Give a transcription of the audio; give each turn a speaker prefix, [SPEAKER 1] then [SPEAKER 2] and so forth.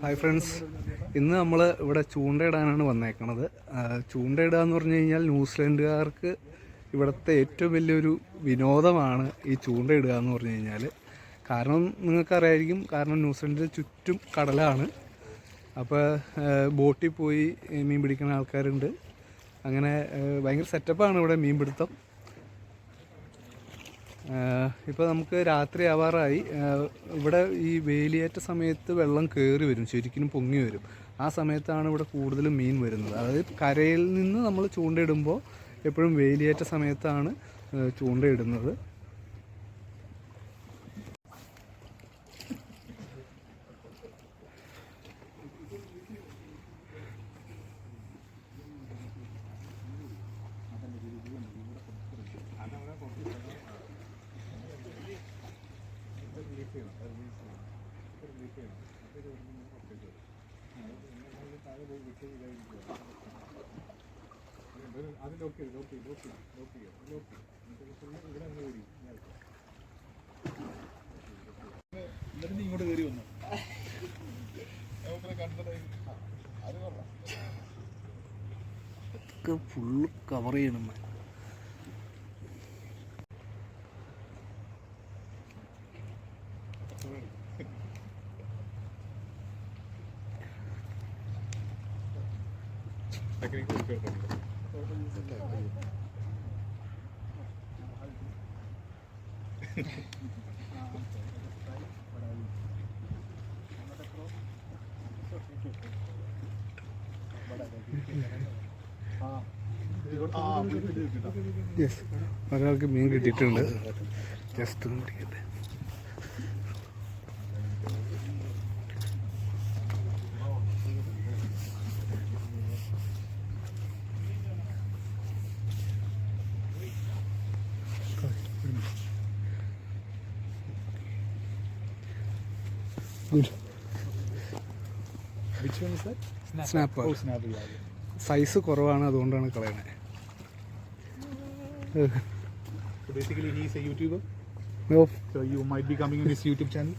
[SPEAKER 1] Hi friends ഇന്ന് നമ്മൾ ഇവിടെ ചൂണ്ടയിടാനാണ് വന്നേക്കണത്. ചൂണ്ടയിടുക എന്ന് പറഞ്ഞു കഴിഞ്ഞാൽ ന്യൂസിലൻഡുകാർക്ക് ഇവിടുത്തെ ഏറ്റവും വലിയൊരു വിനോദമാണ് ഈ ചൂണ്ടയിടുക എന്ന് പറഞ്ഞു കഴിഞ്ഞാൽ കാരണം നിങ്ങൾക്കറിയായിരിക്കും കാരണം ന്യൂസിലൻഡിൽ ചുറ്റും കടലാണ്. അപ്പോൾ ബോട്ടിൽ പോയി മീൻ പിടിക്കുന്ന ആൾക്കാരുണ്ട്. അങ്ങനെ ഭയങ്കര സെറ്റപ്പാണ് ഇവിടെ മീൻ പിടുത്തം ഇപ്പോൾ നമുക്ക് രാത്രി ആവാറായി. ഇവിടെ ഈ വേലിയേറ്റ സമയത്ത് വെള്ളം കയറി വരും ശരിക്കും പൊങ്ങി വരും. ആ സമയത്താണ് ഇവിടെ കൂടുതലും മീൻ വരുന്നത്. അതായത് കരയിൽ നിന്ന് നമ്മൾ ചൂണ്ടയിടുമ്പോൾ എപ്പോഴും വേലിയേറ്റ സമയത്താണ് ഫുള്ള് കവർ ചെയ്യണം. യെസ് ഒരാൾക്ക് മീൻ കിട്ടിയിട്ടുണ്ട്. ജസ്റ്റ് ഒന്ന് പിടിക്കട്ടെ
[SPEAKER 2] yeah.
[SPEAKER 1] സൈസ് കുറവാണ് അതുകൊണ്ടാണ് കളയണത്
[SPEAKER 2] basically, he is a YouTuber.
[SPEAKER 1] Oh
[SPEAKER 2] So you might be coming on his YouTube channel.